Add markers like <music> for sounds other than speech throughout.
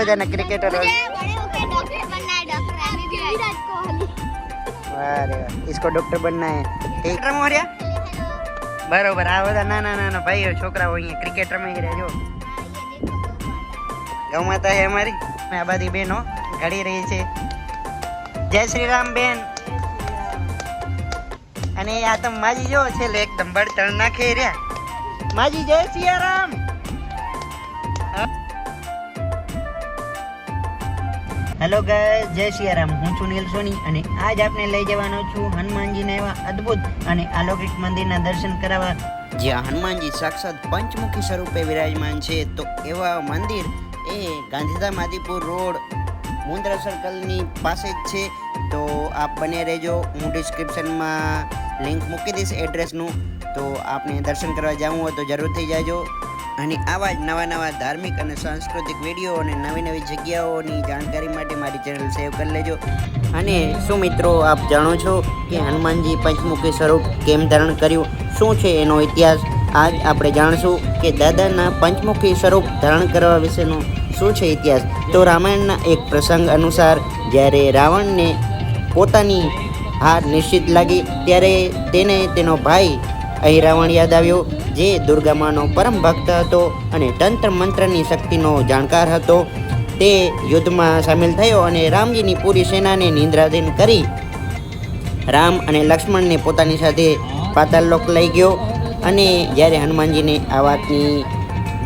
બધાના ક્રિકેટર અરે ઇસકો બરોબર આ બધા નાના નાના ભાઈઓ છોકરાઓ અહીંયા ક્રિકેટ રમી રહ્યા જો ગૌ માતા હે અમારી. આ બધી બહેનો ઘડી રહી છે. જય શ્રી રામ બેન. અને આ તો માજી જો છેલ્લે એકદમ બળતણ નાખી રહ્યા. માજી જય સિયારામ રામ. હેલો ગાય જય સિયારામ. હું છું નીલ સોની અને આજ આપને લઈ જવાનો છું હનુમાનજીના એવા અદ્ભુત અને અલૌકિક મંદિરના દર્શન કરાવવા. જ્યાં હનુમાનજી સાક્ષાત પંચમુખી સ્વરૂપે વિરાજમાન છે, તો એવા મંદિર એ ગાંધીધામ આદિપુર રોડ મુંદ્રા સર્કલની પાસે જ છે. તો આપ બને રહેજો. હું ડિસ્ક્રિપ્શનમાં લિંક મૂકી દઈશ એડ્રેસનું તો આપને દર્શન કરવા જવું હોય તો જરૂરથી જાજો. અને આવા જ નવા નવા ધાર્મિક અને સાંસ્કૃતિક વીડિયો અને નવી નવી જગ્યાઓની જાણકારી માટે મારી ચેનલ સેવ કરી લેજો. અને શું મિત્રો આપ જાણો છો કે હનુમાનજી પંચમુખી સ્વરૂપ કેમ ધારણ કર્યું? શું છે એનો ઇતિહાસ? આજ આપણે જાણશું કે દાદાના પંચમુખી સ્વરૂપ ધારણ કરવા વિશેનો શું છે ઇતિહાસ? તો રામાયણના એક પ્રસંગ અનુસાર જ્યારે રાવણને પોતાની હાર નિશ્ચિત લાગી, ત્યારે તેને તેનો ભાઈ અહીં રાવણ યાદ આવ્યો, જે દુર્ગામાનો પરમ ભક્ત હતો અને તંત્ર મંત્રની શક્તિનો જાણકાર હતો. તે યુદ્ધમાં સામેલ થયો અને રામજીની પૂરી સેનાને નિંદ્રાધીન કરી. રામ અને લક્ષ્મણને પોતાની સાથે પાતાળલોક લઈ ગયો અને જ્યારે હનુમાનજીને આ વાતની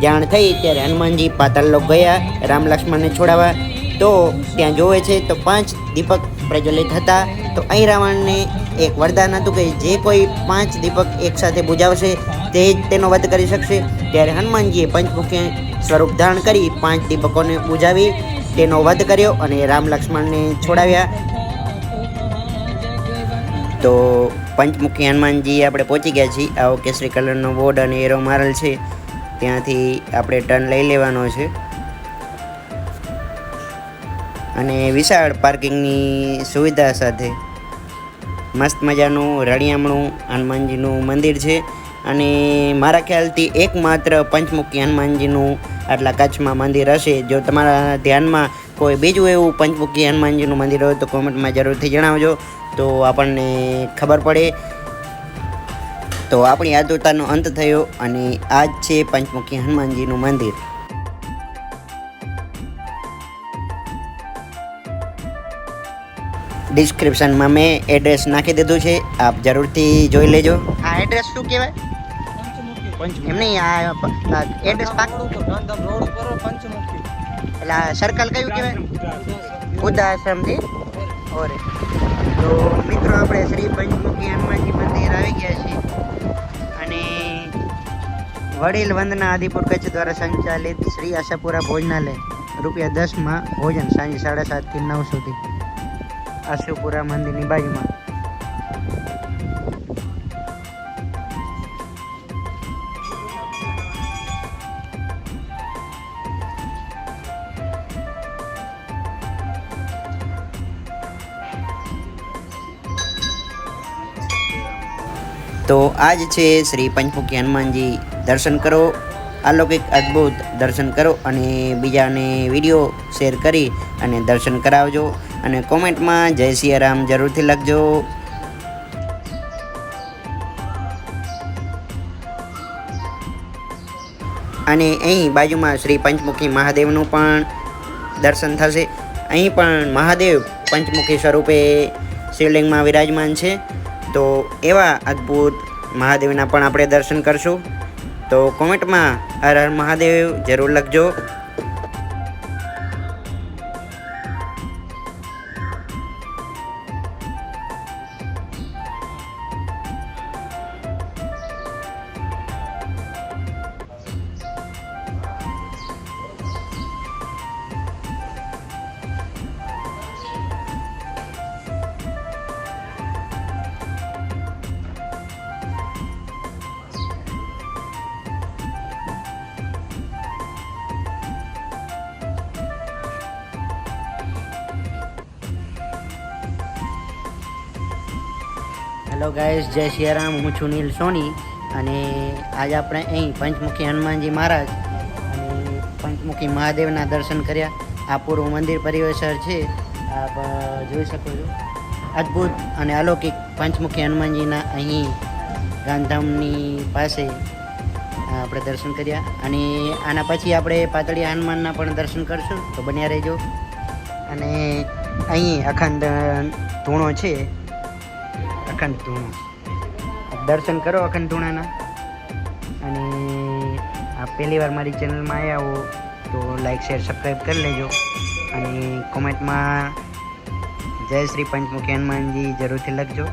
જાણ થઈ, ત્યારે હનુમાનજી પાતાળલોક ગયા રામ લક્ષ્મણને છોડાવવા. તો ત્યાં જોવે છે, તો પાંચ દીપક પ્રજ્વલિત હતા. તો અહીં રાવણને એક વરદાન હતું કે જે કોઈ પાંચ દીપક એકસાથે બુજાવશે તે જ તેનો વધ કરી શકશે. ત્યારે હનુમાનજીએ પંચમુખી સ્વરૂપ ધારણ કરી પાંચ દીપકોને બુજાવી તેનો વધ કર્યો અને રામ લક્ષ્મણને છોડાવ્યા. તો પંચમુખી હનુમાનજી આપણે પહોંચી ગયા છીએ. આવો કેસરી કલરનો બોર્ડ અને એરો મારેલ છે. ત્યાંથી આપણે ટર્ન લઈ લેવાનો છે. અને વિશાળ પાર્કિંગની સુવિધા સાથે મસ્ત મજાનું રળિયામણું હનુમાનજીનું મંદિર છે અને મારા ખ્યાલથી એકમાત્ર પંચમુખી હનુમાનજીનું આટલા કચ્છમાં મંદિર હશે. જો તમારા ધ્યાનમાં કોઈ બીજું એવું પંચમુખી હનુમાનજીનું મંદિર હોય તો કોમેન્ટમાં જરૂરથી જણાવજો. તો આપણને ખબર પડે. તો આપણી આતુરતાનો અંત થયો અને આ જ છે પંચમુખી હનુમાનજીનું મંદિર. ડિસ્ક્રિપ્શનમાં મેં એડ્રેસ નાખી દીધું છે. આપ જરૂરથી જોઈ લેજો. આ એડ્રેસ શું કહેવાય? એમ નહીં આ એડ્રેસ પાક એટલે આ સર્કલ કયું કહેવાય? બુદ્ધા ઓરે. તો મિત્રો, આપણે શ્રી પંચમુખી હનુમાનજી મંદિર આવી ગયા છીએ. અને વડીલ વંદના આદિપુર કચ્છ દ્વારા સંચાલિત શ્રી આશાપુરા ભોજનાલય. રૂપિયા દસમાં ભોજન સાંજે સાડા સાતથી નવ સુધી. આશુપુરા મંદિરની બાજુમાં. તો આજ છે શ્રી પંચમુખી હનુમાનજી દર્શન કરો, અલૌકિક અદ્ભુત દર્શન કરો અને બીજાને વીડિયો શેર કરી અને દર્શન કરાવજો. અને કોમેન્ટમાં જય સિયારામ જરૂરથી લખજો. અને અહીં બાજુમાં શ્રી પંચમુખી મહાદેવનું પણ દર્શન થશે. અહીં પણ મહાદેવ પંચમુખી સ્વરૂપે શિવલિંગમાં વિરાજમાન છે. તો એવા અદ્ભુત મહાદેવના પણ આપણે દર્શન કરશું. તો કોમેન્ટમાં હર હર મહાદેવ જરૂર લખજો. હેલો ગાઈસ જય સિયારામ હું છું નીલ સોની અને આજે આપણે અહીં પંચમુખી હનુમાનજી મહારાજ અને પંચમુખી મહાદેવના દર્શન કર્યા. આ પૂરું મંદિર પરિવેશર છે. આપ જોઈ શકો છો. અદ્ભુત અને અલૌકિક પંચમુખી હનુમાનજીના અહીં ગાંધામની પાસે આપણે દર્શન કર્યા. અને આના પછી આપણે પાતળિયા હનુમાનના પણ દર્શન કરશું. તો બન્યા રહેજો. અને અહીં અખંડ ધૂણો છે. અખંડ ધૂણા. દર્શન કરો અખંડ ધૂણાના. અને આ પહેલી વાર મારી ચેનલમાં આવ્યા હો, તો લાઈક શેર સબસ્ક્રાઈબ કરી લેજો. અને કોમેન્ટમાં જય શ્રી પંચમુખી હનુમાનજી જરૂરથી લખજો.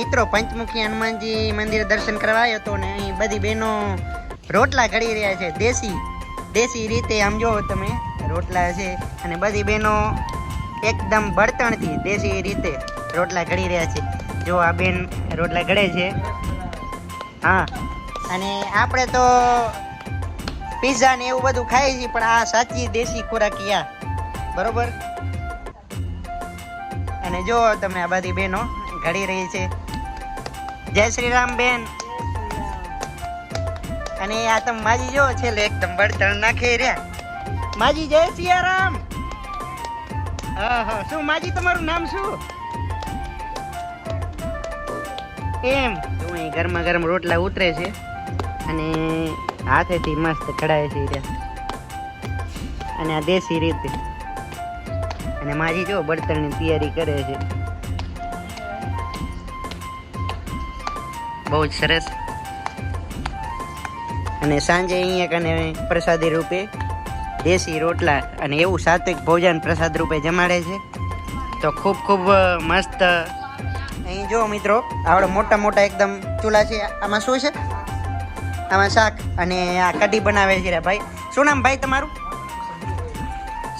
મિત્રો, પંચમુખી હનુમાનજી મંદિર દર્શન કરવા આવ્યો હતો ને, અહીં બધી બહેનો રોટલા ઘડી રહ્યા છે. દેશી દેશી રીતે આમ જોવો તમે, રોટલા છે અને બધી બહેનો એકદમ બળતણથી દેશી રીતે રોટલા ઘડી રહ્યા છે. જો આ બેન રોટલા ઘડે છે. હા, અને આપણે તો પીઝા ને એવું બધું ખાઈએ છીએ, પણ આ સાચી દેશી ખોરાકિયા બરોબર? અને જો તમે આ બધી બહેનો ઘડી રહી છે. જય શ્રી રામ બેન. અને આ તમે માજી જો છેલ્લે એકદમ બળતણ નાખે રહ્યા માજી જય સિયારામ હા શું માજી તમારું નામ શું? એમ. જો અહીં ગરમા ગરમ રોટલા ઉતરે છે અને હાથેથી મસ્ત કઢાય છે રહ્યા. અને આ દેશી રીતે. અને માજી જો બળતણની તૈયારી કરે છે. બહુ જ સરસ. અને સાંજે અહીંયા કને પ્રસાદી રૂપે દેશી રોટલા અને એવું સાત્વિક ભોજન પ્રસાદ રૂપે જમાડે છે. તો ખૂબ ખૂબ મસ્ત. અહીં જો મિત્રો, આવડે મોટા મોટા એકદમ ચૂલા છે. આમાં શું છે? આમાં શાક અને આ કઢી બનાવે છે ભાઈ. શું નામ ભાઈ તમારું?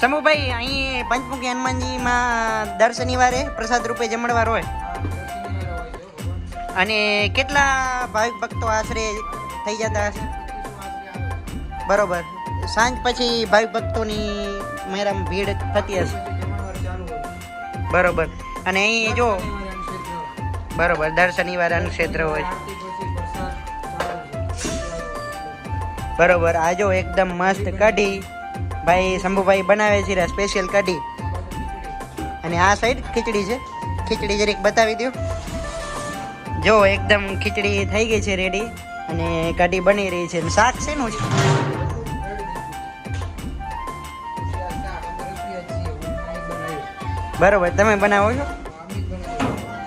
સમુભાઈ, અહીં પંચમુખી હનુમાનજીમાં દર શનિવારે પ્રસાદ રૂપે જમણવાર હોય. અને કેટલા ભાવિક ભક્તો આશરે થઈ જતા હશે? બરોબર. સાંજ પછી ભાવિક ભક્તોની મેરામ ભીડ થતી હશે. બરોબર. અને અહીં જો, બરોબર, દર શનિવારે અન્નક્ષેત્ર હોય. બરોબર. આ જો એકદમ મસ્ત કઢી ભાઈ શંભુભાઈ બનાવે છે સ્પેશિયલ કઢી. અને આ સાઈડ ખીચડી છે. ખીચડી જરીક બતાવી દો જો એકદમ ખીચડી થઈ ગઈ છે રેડી અને કઢી બની રહી છે. શાક શેનું છે? બરોબર તમે બનાવો છો?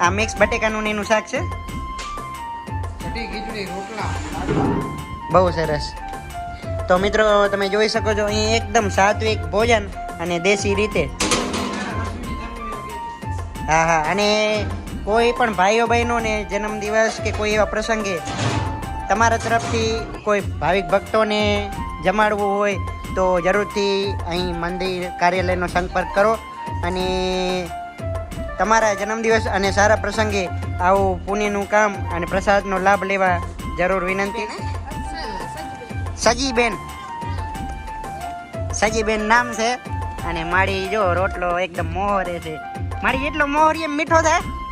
આ મિક્સ બટેકાનું એનું શાક છે? બહુ સરસ. તો મિત્રો તમે જોઈ શકો છો અહીં એકદમ સાત્વિક ભોજન અને દેશી રીતે. હા હા અને કોઈ પણ ભાઈઓ બહેનોને જન્મદિવસ કે કોઈ એવા પ્રસંગે તમારા તરફથી કોઈ ભાવિક ભક્તોને જમાડવું હોય તો જરૂરથી અહીં મંદિર કાર્યાલયનો સંપર્ક કરો અને તમારા જન્મદિવસ અને સારા પ્રસંગે આવું પુણ્યનું કામ અને પ્રસાદનો લાભ લેવા જરૂર વિનંતી. સજીબેન. સજીબેન નામ છે અને માળી જો રોટલો એકદમ મોહરે છે. માળી એટલો મોહરી એમ મીઠો થાય?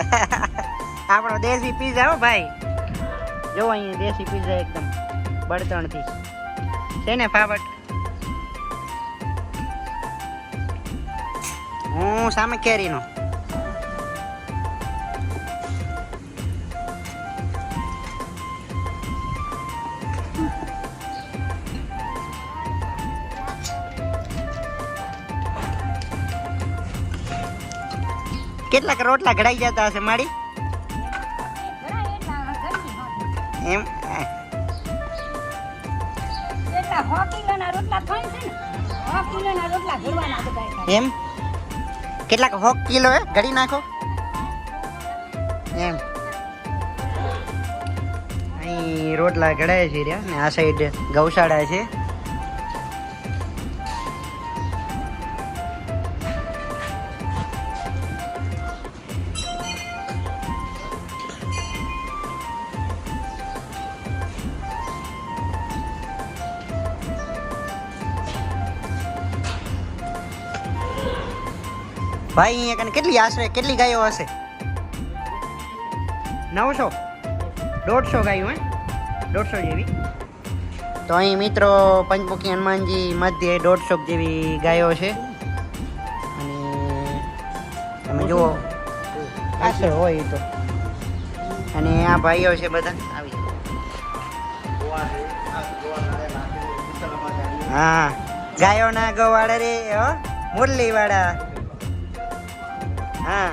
<laughs> આપણો દેશી પીઝા હો ભાઈ. જો અહીંયા દેશી પીઝા એકદમ બળતણથી. છે ને ફાવટ હું સામે કેરીનો. કેટલાક રોટલા ઘડાઈ જતા હશે માડી? એમ? એમ? કેટલાક હોક કિલો હે? ઘડી નાખો. એમ. અહીં રોટલા ઘડાય છે રહ્યા ને આ સાઈડ ગૌશાળા છે. ભાઈ, અહીંયા કને કેટલી આશરે કેટલી ગાયો હશે? નવસો? દોઢસો ગાયો, હે? દોઢસો જેવી. તો અહીં મિત્રો, પંચમુખી હનુમાનજી મધ્ય દોઢસો જેવી ગાયો છે. અને તમે જુઓ, આશરે હોય તો. અને આ ભાઈઓ છે બધા. આવી હા, ગાયોના ગોવાળા રે, હો મુરલી વાળા હા,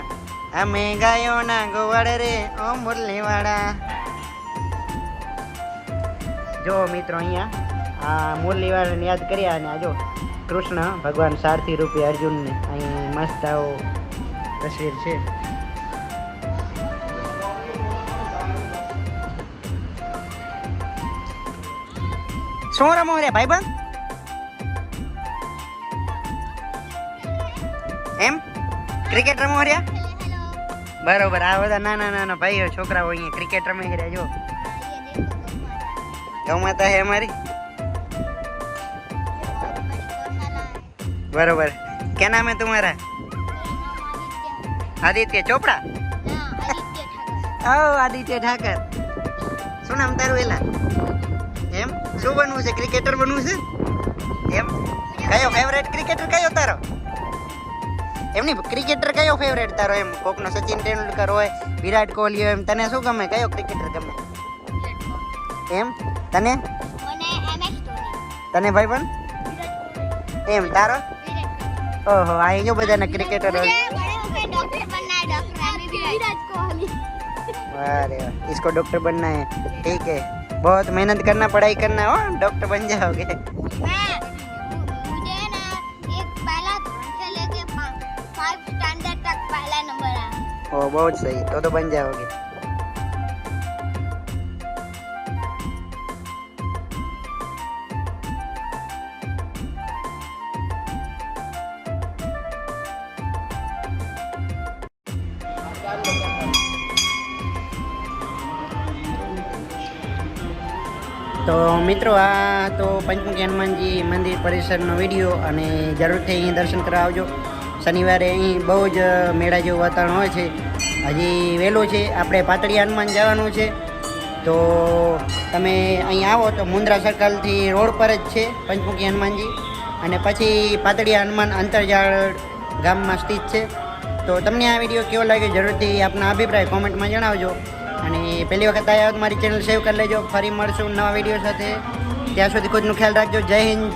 અમે ગાયોના ગોવાળા રે, ઓ મુરલી વાળા જો મિત્રો અહીંયા, આ મુરલી વાળાને યાદ કર્યા અને આ જો કૃષ્ણ ભગવાન સારથી રૂપી અર્જુનને અહીં મસ્ત આવો તસવીર છે. શું રમો રે ભાઈબંધ? એમ ક્રિકેટ રમો રહ્યા બરોબર આ બધા નાના નાના ભાઈઓ છોકરાઓ અહીંયા ક્રિકેટ રમી રહ્યા જો ગમાતા હે અમારી? બરોબર. કે નામ હે તુમારા? આદિત્ય ચોપડા? ઓ આદિત્ય ઠાકર. શું નામ તારું એલા? એમ? શું બનવું છે? ક્રિકેટર બનવું છે? એમ? કયો ફેવરેટ ક્રિકેટર કયો તારો? એમની ક્રિકેટર કયો ફેવરેટ તારો એમ કોકનો સચિન તેંડુલકર હોય વિરાટ કોહલી હોય એમ તને શું ગમે કયો ક્રિકેટર ગમે એમ તને તને ભાઈ પણ એમ તારો ઓહો આ જો બધાના ક્રિકેટર मुझे बड़े होकर डॉक्टर बनना है डॉक्टर एमबीबीएस विराट कोहली अरे वाह, इसको डॉक्टर बनना है ठीक है बहुत मेहनत करना पढ़ाई करना हो डॉक्टर बन जाओगे ओ बहुत सही तो तो बन जाओगे તો મિત્રો આ તો પંચમુખી હનુમાનજી મંદિર પરિસરનો વિડીયો અને જરૂરથી અહીં દર્શન કરવા આવજો શનિવારે અહીં બહુ જ મેળા જેવું વાતાવરણ હોય છે. હજી વહેલું છે, આપણે પાતળી હનુમાન જવાનું છે. તો તમે અહીં આવો તો મુન્દ્રા સર્કલથી રોડ પર જ છે, પંચમુખી હનુમાનજી. અને પછી પાતળી હનુમાન અંતરજાળ ગામમાં સ્થિત છે. તો તમને આ વીડિયો કેવો લાગ્યો જરૂરથી આપના અભિપ્રાય કોમેન્ટમાં જણાવજો. અને પહેલી વખત આવ્યા મારી ચેનલ સેવ કરી લેજો. ફરી મળશું નવા વીડિયો સાથે. ત્યાં સુધી ખુદનું ખ્યાલ રાખજો. જય હિન્દ.